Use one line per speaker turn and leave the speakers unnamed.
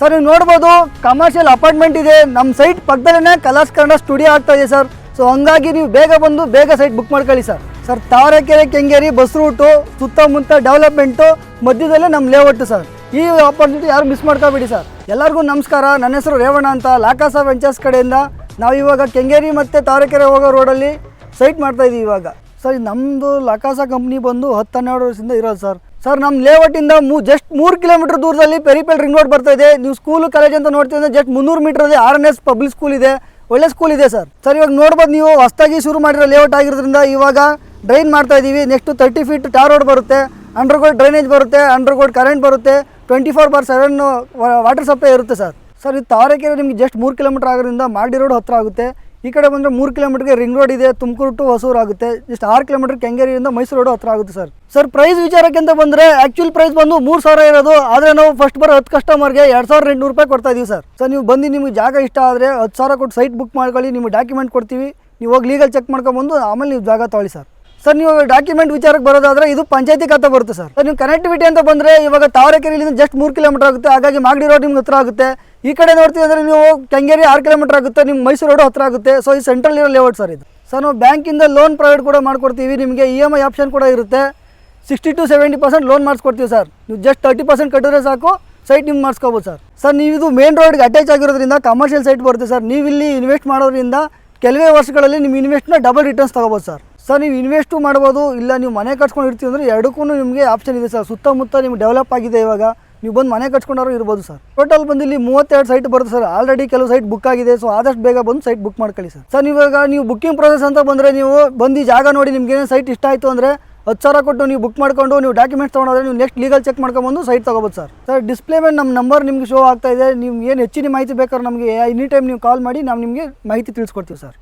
Sir ನೀವು ನೋಡ್ಬೋದು commercial apartment ಇದೆ. ನಮ್ಮ ಸೈಟ್ ಪಕ್ಕದಲ್ಲೇ ಕಲರ್ಸ್ ಕನ್ನಡ ಸ್ಟುಡಿಯೋ ಆಗ್ತಾ ಇದೆ ಸರ್ ಸೊ ಹಂಗಾಗಿ ನೀವು ಬೇಗ ಬಂದು ಬೇಗ ಸೈಟ್ ಬುಕ್ ಮಾಡ್ಕೊಳ್ಳಿ sir sir Tavarekere Kengeri bus route ಸುತ್ತಮುತ್ತ ಡೆವಲಪ್ಮೆಂಟು ಮಧ್ಯದಲ್ಲೇ ನಮ್ಮ ಲೇಔಟ್ ಸರ್ ಈ ಆಪರ್ಚುನಿಟಿ ಯಾರು ಮಿಸ್ ಮಾಡ್ಕೋಬೇಡಿ ಸರ್ ಎಲ್ಲರಿಗೂ ನಮಸ್ಕಾರ. ನನ್ನ ಹೆಸರು ರೇವಣ್ಣ ಅಂತ. ಲಾಕಾಸ ವೆಂಚರ್ಸ್ ಕಡೆಯಿಂದ ನಾವು ಇವಾಗ ಕೆಂಗೇರಿ ಮತ್ತು ತಾವರೆಕೆರೆ ಹೋಗೋ ರೋಡಲ್ಲಿ ಸೈಟ್ ಮಾಡ್ತಾ ಇದ್ದೀವಿ ಇವಾಗ. ಸರ್ ನಮ್ಮದು ಲಕಾಸ ಕಂಪ್ನಿ ಬಂದು ಹತ್ತು ಹನ್ನೆರಡು ವರ್ಷದಿಂದ ಇರೋದು ಸರ್ ಸರ್ ನಮ್ಮ ಲೇಔಟಿಂದ ಮೂ, ಜಸ್ಟ್ ಮೂರು ಕಿಲೋಮೀಟರ್ ದೂರದಲ್ಲಿ ಪೆರಿಪೆಲ್ ರಿಂಗ್ ರೋಡ್ ಬರ್ತಾ ಇದೆ. ನೀವು ಸ್ಕೂಲು ಕಾಲೇಜ್ ಅಂತ ನೋಡ್ತಿದ್ರೆ ಜಸ್ಟ್ ಮುನ್ನೂರು metre R N S public school ಇದೆ. ಒಳ್ಳೆ ಸ್ಕೂಲ್ ಇದೆ ಸರ್. ಸರ್, ಇವಾಗ ನೋಡ್ಬೋದು ನೀವು, ಹೊಸ್ದಾಗಿ ಶುರು ಮಾಡಿರೋ ಲೇಔಟ್ ಆಗಿರೋದ್ರಿಂದ ಇವಾಗ ಡ್ರೈನ್ ಮಾಡ್ತಾ ಇದ್ದೀವಿ next thirty feet tar road ಬರುತ್ತೆ. ಅಂಡರ್ಗ್ರೌಂಡ್ ಡ್ರೈನೇಜ್ ಬರುತ್ತೆ. ಅಂಡರ್ಗ್ರೌಂಡ್ ಕರೆಂಟ್ ಬರುತ್ತೆ. Twenty four by seven water supply ಇರುತ್ತೆ ಸರ್. ಸರ್ ಇದು ತಾವರೆಕೆರೆ ನಿಮಗೆ ಜಸ್ಟ್ ಮೂರು ಕಿಲೋಮೀಟರ್ ಆಗೋದ್ರಿಂದ ಮಾಡಿ ರೋಡ್ ಹತ್ರ ಆಗುತ್ತೆ. ಈ ಕಡೆ ಬಂದರೆ ಮೂರು ಕಿಲೋಮೀಟರ್ಗೆ ರಿಂಗ್ ರೋಡ್ ಇದೆ, ತುಮಕೂರು ಟು ಹೊಸೂರು ಆಗುತ್ತೆ. ಜಸ್ಟ್ ಆರು ಕಿಲೋಮೀಟರ್ ಕೆಂಗೇರಿಯಿಂದ ಮೈಸೂರು ರೋಡ್ ಹತ್ರ ಆಗುತ್ತೆ ಸರ್. ಸರ್ ಪ್ರೈಸ್ ವಿಚಾರಕ್ಕೆ ಅಂತ ಬಂದರೆ ಆ್ಯಕ್ಚುಲ್ ಪ್ರೈಸ್ ಬಂದು ಮೂರು ಸಾವಿರ ಇರೋದು, ಆದರೆ ನಾವು ಫಸ್ಟ್ ಬರೋ ಹತ್ತು ಕಸ್ಟಮರ್ಗೆ ಎರಡು ಸಾವಿರದ ಎಂಟುನೂರು ರೂಪಾಯಿ ಕೊಡ್ತಾ ಇದೀವಿ ಸರ್. ಸರ್, ನೀವು ಬಂದು ನಿಮಗೆ ಜಾಗ ಇಷ್ಟ ಆದರೆ ಹತ್ತು ಸಾವಿರ ಕೊಟ್ಟು ಸೈಟ್ ಬುಕ್ ಮಾಡ್ಕೊಳ್ಳಿ, ನಿಮಗೆ ಡಾಕ್ಯುಮೆಂಟ್ ಕೊಡ್ತೀವಿ. ನೀವು ಹೋಗಿ ಲೀಗಲ್ ಚೆಕ್ ಮಾಡ್ಕೊಂಬಂದು ಆಮೇಲೆ ನೀವು ಜಾಗ ತೊಗೊಳ್ಳಿ ಸರ್. ಸರ್, ನೀವು ಡಾಕ್ಯುಮೆಂಟ್ ವಿಚಾರಕ್ಕೆ ಬರೋದಾದ್ರೆ ಇದು ಪಂಚಾಯತಿ ಖಾತೆ ಬರುತ್ತೆ ಸರ್. ಸರ್, ನೀವು ಕನೆಕ್ಟಿವಿಟಿ ಅಂತ ಬಂದರೆ ಇವಾಗ ತಾವರೆಕೆರೆಯಿಂದ ಜಸ್ಟ್ ಮೂರು ಕಿಲೋಮೀಟರ್ ಆಗುತ್ತೆ. ಹಾಗಾಗಿ ಮಾಗಡಿ ರೋಡ್ ನಿಮ್ಗೆ ಹತ್ರ ಆಗುತ್ತೆ. ಈ ಕಡೆ ನೋಡ್ತೀವಿ ಅಂದರೆ ನೀವು ಕೆಂಗೇರಿ ಆರು ಕಿಲೋಮೀಟರ್ ಆಗುತ್ತೆ. ನಿಮ್ಮ ಮೈಸೂರು ರೋಡ್ ಹತ್ರ ಆಗುತ್ತೆ. ಸೊ ಈ ಸೆಂಟ್ರಲ್ ಇರೋ ಲೇಔಟ್ ಸರ್ ಇದು. ಸರ್ ನಾವು ಬ್ಯಾಂಕಿಂದ ಲೋನ್ ಪ್ರೊವೈಡ್ ಕೂಡ ಮಾಡ್ಕೊಡ್ತೀವಿ. ನಿಮಗೆ ಇ ಎಂ ಐ ಆಪ್ಷನ್ ಕೂಡ ಇರುತ್ತೆ. Sixty to seventy percent loan ಮಾಡಿಸ್ಕೊಡ್ತೀವಿ sir. ನೀವು ಜಸ್ಟ್ ತರ್ಟಿ ಪರ್ಸೆಂಟ್ ಕಟ್ಟಿದ್ರೆ ಸಾಕು. ಸೈಟ್ ನಿಮ್ಗೆ ಮಾಡಿಸ್ಕೋಬೋದು ಸರ್. ಸರ್, ನೀವು ಇದು ಮೇನ್ ರೋಡ್ಗೆ ಅಟ್ಯಾಚ್ ಆಗಿರೋದ್ರಿಂದ ಕಮರ್ಷಿಯಲ್ ಸೈಟ್ ಬರುತ್ತೆ ಸರ್. ನೀವು ಇಲ್ಲಿ ಇನ್ವೆಸ್ಟ್ ಮಾಡೋದ್ರಿಂದ ಕೆಲವೇ ವರ್ಷಗಳಲ್ಲಿ ನಿಮ್ಮ ಇನ್ವೆಸ್ಟ್ನ ಡಬಲ್ ರಿಟರ್ನ್ಸ್ ತೊಗೋಬೋದು ಸರ್. ಸರ್, ನೀವು ಇನ್ವೆಸ್ಟು ಮಾಡ್ಬೋದು, ಇಲ್ಲ ನೀವು ಮನೆ ಕಟ್ಕೊಂಡು ಇರ್ತೀವಿ ಅಂದರೆ ಎರಡಕ್ಕೂ ನಿಮಗೆ ಆಪ್ಷನ್ ಇದೆ ಸರ್. ಸುತ್ತಮುತ್ತ ನಿಮ್ಗೆ ಡೆವಲಪ್ ಆಗಿದೆ ಇವಾಗ. ನೀವು ಬಂದು ಮನೆ ಕಟ್ಕೊಂಡಾರು ಇರ್ಬೋದು ಸರ್. ಟೋಟಲ್ ಬಂದು ಇಲ್ಲಿ ಮೂವತ್ತೆರಡು ಸೈಟ್ ಬರುತ್ತೆ ಸರ್. ಆಲ್ರೆಡಿ ಕೆಲವು ಸೈಟ್ ಬುಕ್ ಆಗಿದೆ ಸೊ ಆದಷ್ಟು ಬೇಗ ಬಂದು ಸೈಟ್ ಬುಕ್ ಮಾಡ್ಕೊಳ್ಳಿ ಸರ್. ಸರ್ ಇವಾಗ ನೀವು ಬುಕ್ಕಿಂಗ್ ಪ್ರೊಸೆಸ್ ಅಂತ ಬಂದರೆ ನೀವು ಬಂದು ಜಾಗ ನೋಡಿ ನಿಮ್ಗೆ ಏನೇನು ಸೈಟ್ ಇಷ್ಟ ಆಯಿತು ಅಂದರೆ ಹತ್ತು ಸಾವಿರ ಕೊಟ್ಟು ನೀವು ಬುಕ್ ಮಾಡ್ಕೊಂಡು, ನೀವು ಡಾಕ್ಯುಮೆಂಟ್ಸ್ ತೊಗೊಂಡ್ರೆ ನೀವು ನೆಕ್ಸ್ಟ್ ಲೀಗಲ್ ಚೆಕ್ ಮಾಡ್ಕೊಂಬಂದು ಸೈಟ್ ತೊಗೋಬೋದು ಸರ್. ಸರ್ ಡಿಸ್ಪ್ಲೇ ಮೇಲೆ ನಮ್ಮ ನಂಬರ್ ನಿಮಗೆ ಶೋ ಆಗ್ತಾ ಇದೆ. ನೀವು ಏನು ಹೆಚ್ಚಿನ ಮಾಹಿತಿ ಬೇಕಾದ್ರೆ ನಮಗೆ ಎನಿ ಟೈಮ್ ನೀವು ಕಾಲ್ ಮಾಡಿ ನಾವು ನಿಮಗೆ ಮಾಹಿತಿ ತಿಳಿಸ್ಕೊಡ್ತೀವಿ ಸರ್.